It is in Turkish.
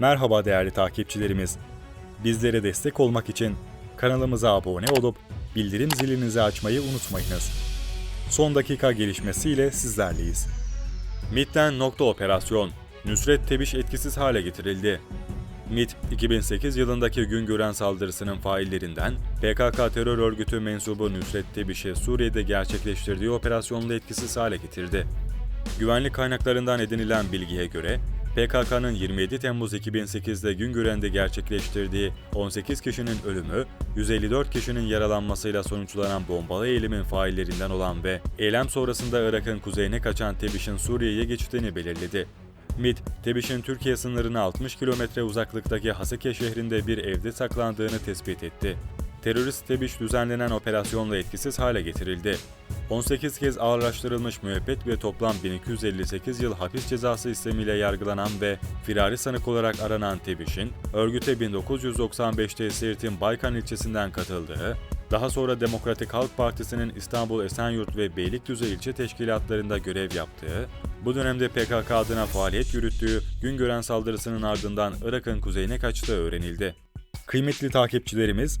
Merhaba değerli takipçilerimiz. Bizlere destek olmak için kanalımıza abone olup bildirim zilinizi açmayı unutmayınız. Son dakika gelişmesiyle sizlerleyiz. MIT'ten nokta operasyon. Nusret Tebiş etkisiz hale getirildi. MIT, 2008 yılındaki Güngören saldırısının faillerinden PKK terör örgütü mensubu Nusret Tebiş'i Suriye'de gerçekleştirdiği operasyonla etkisiz hale getirdi. Güvenlik kaynaklarından edinilen bilgiye göre, PKK'nın 27 Temmuz 2008'de Güngören'de gerçekleştirdiği 18 kişinin ölümü, 154 kişinin yaralanmasıyla sonuçlanan bombalı eğilimin faillerinden olan ve eylem sonrasında Irak'ın kuzeyine kaçan Tebiş'in Suriye'ye geçtiğini belirledi. MİT, Tebiş'in Türkiye sınırına 60 kilometre uzaklıktaki Haseke şehrinde bir evde saklandığını tespit etti. Terörist Tebiş düzenlenen operasyonla etkisiz hale getirildi. 18 kez ağırlaştırılmış müebbet ve toplam 1258 yıl hapis cezası istemiyle yargılanan ve firari sanık olarak aranan Tebiş'in, örgüte 1995'te Siirt'in Baykan ilçesinden katıldığı, daha sonra Demokratik Halk Partisi'nin İstanbul Esenyurt ve Beylikdüzü ilçe teşkilatlarında görev yaptığı, bu dönemde PKK adına faaliyet yürüttüğü Güngören saldırısının ardından Irak'ın kuzeyine kaçtığı öğrenildi. Kıymetli takipçilerimiz,